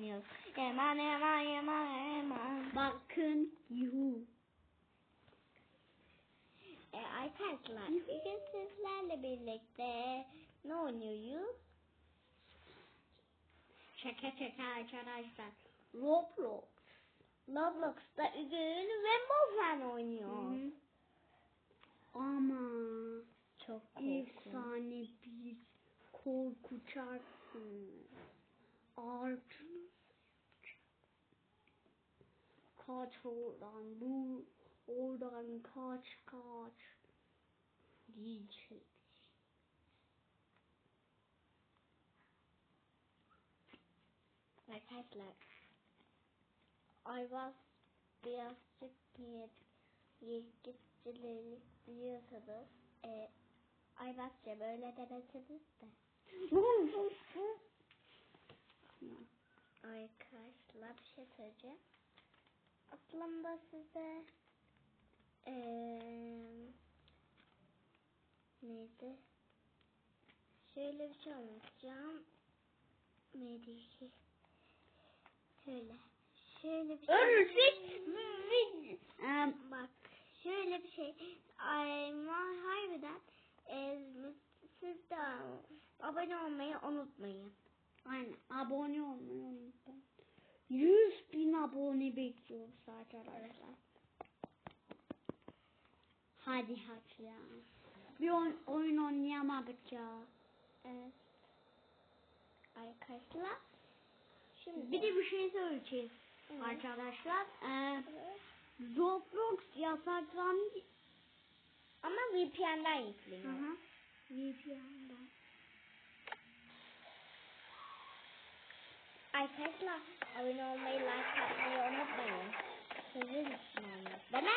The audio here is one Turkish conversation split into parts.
oynuyoruz. Yaman yaman yaman yaman. Bakın yuhu. E, arkadaşlar bugün sizlerle birlikte ne oynuyoruz? Şaka şaka arkadaşlar. Roblox. Roblox'ta Ürün ve Mofen oynuyor. Hı. Ama Çok efsane bir korkacaksınız. Artık kaç oradan bu oradan kaç kaç diyecek. Arkadaşlar Ayvaz birazcık niyet yetkiçileri biliyorsanız e, Ayvazca böyle demesiniz de Arkadaşlar bir şey söyleyeceğim. Aslında size eee neydi? Şöyle bir şey anlatacağım. Neydi ki? Şöyle. Şöyle bir şey. Em, Bak şöyle bir şey. Ay, harbiden e, siz de abone olmayı unutmayın. Aynen. Abone olmayı unutmayın. 100 bin abone bekliyoruz arkadaşlar. Hadi hadi ya. Bir oyun, oyun oynayamadık ya. Evet. Arkadaşlar. Şimdi Bir de bir şey söyleyeceğiz Evet. arkadaşlar. Ee, Evet. Roblox yasaklandı. Ama VPN'den yükleniyor. VPN'den. Arkadaşlar abone olmayı, like atmayı unutmayın. İçin olmaz. Değil mi?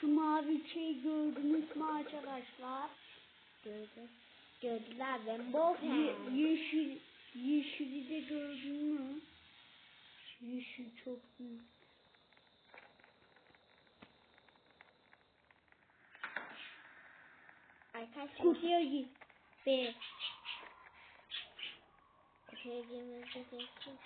Şu mavi şey gördünüz mü arkadaşlar? Gördüm. Gördüler ben bol Ye- yeşil, yeşili de gördün mü? Yeşil çok büyük. Arkadaşlar Kutuya git. bir girmemize gerek yok.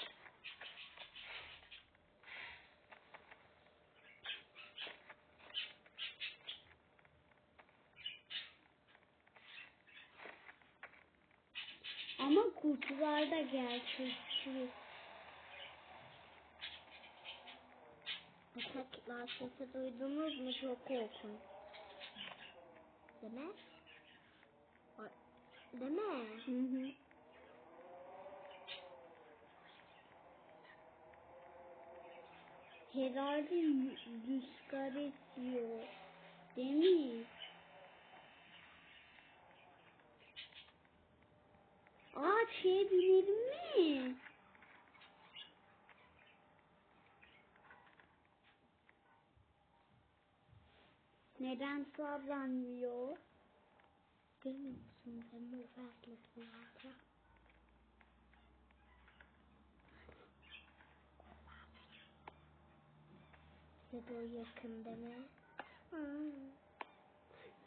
Ama kutularda gerçekçi. Arkadaşlar sesi duydunuz mu? Çok korkunç. Değil mi? Değil mi? Hı hı. Herhalde rü- rüzgar esiyor. Değil mi? Aa şeye binelim mi? Neden sallanmıyor? Görmüyor musun? Ben bu verletme varken. Size de o yakın deme.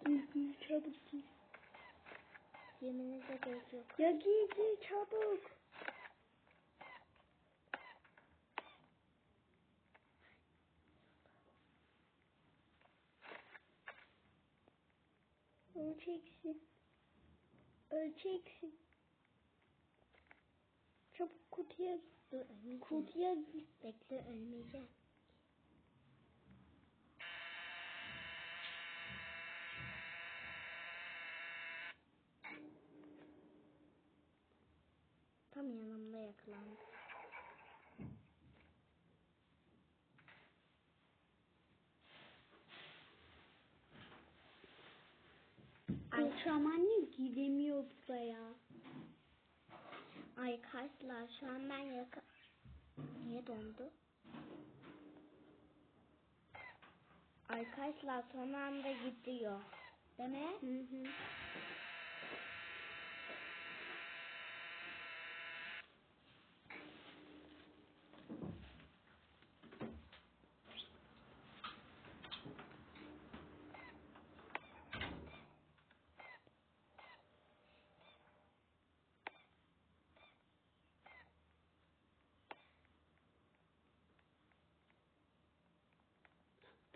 Gir gir çabuk gir. Yemenize gerek yok. Ya gir çabuk. Öleceksin. Öleceksin. Çabuk kutuya git. Kutuya git. Bekle ölmeyeceğim. Tam yanımda yakalandı. Ay, Koşamanla gidemiyor buraya. arkadaşlar şu an ben yaka... Niye dondu? Arkadaşlar son anda gidiyor. Değil mi? Hı hı.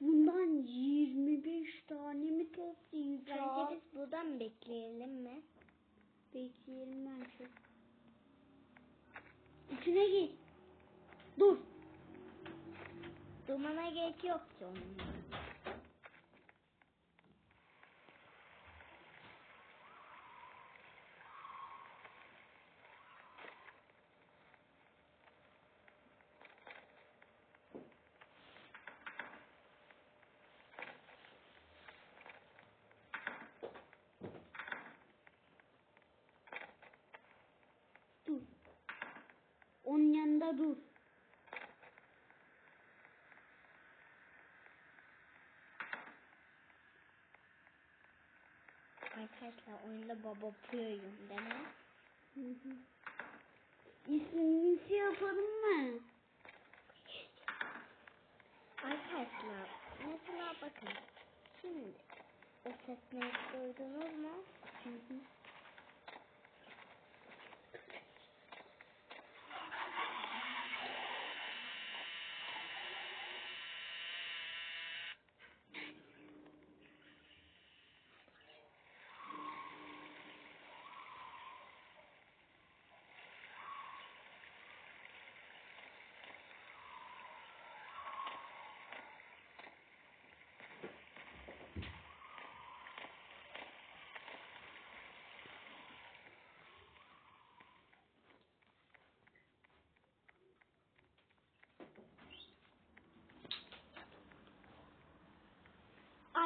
Bundan 25 tane mi toplayacağız? Bence biz buradan bekleyelim mi? Bekleyelim bence. İçine gir. Dur. Durmana gerek yok ki onun. Dur. Onun yanında dur. Arkadaşlar oyunda Baba Pro'yum değil mi? Hı hı. İsmimizi yapalım mı? Arkadaşlar mesela bakın. Şimdi o sesleri duydunuz mu? Hı hı.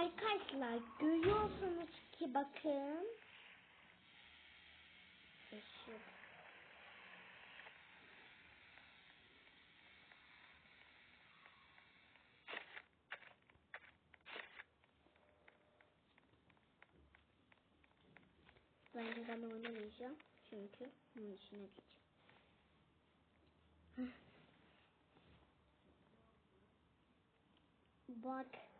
Arkadaşlar görüyorsunuz ki bakın. Işık. Bence ben oynamayacağım. Çünkü bunun içine gideceğim. Bak.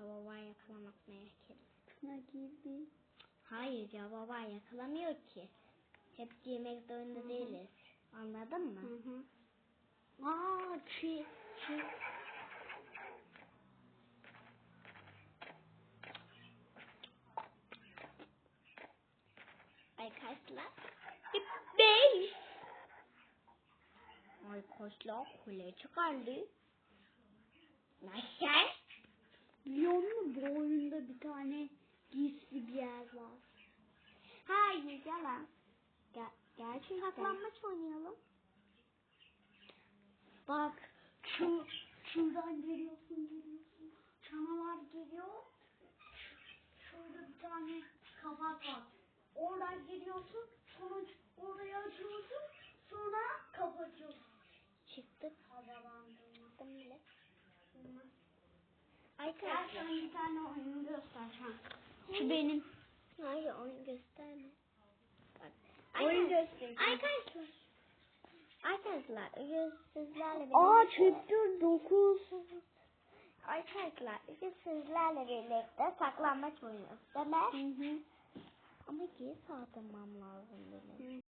Ya baba yakalamak merak etme. Girdi. Hayır ya baba yakalamıyor ki. Hep yemek zorunda değiliz. Anladın mı? Hı hı. Aa, çi, çi. Arkadaşlar. Beş. Arkadaşlar kule çıkardı. Nasıl? Biliyor musun bu oyunda bir tane gizli bir yer var. Hayır yalan. Ger gerçekten. Saklanmaç oynayalım. Bak şu şuradan geliyorsun geliyorsun. Canavar geliyor. Şurada bir tane kapak var. Oradan geliyorsun. Sonra orayı açıyorsun. Sonra kapatıyorsun. Çıktık. Havalandırma. Çıktım bile. Gel Arkadaşlar. sana bir tane oyun göstereceğim. Şu benim. Hayır oyun gösterme. Bak. Oyun Arkadaşlar- göstereceğim. Arkadaşlar. Arkadaşlar sizlerle Aa birlikte- chapter 9. Arkadaşlar bugün sizlerle birlikte saklanmaç oynuyoruz değil mi? Hı hı. Ama geri saldırmam lazım benim.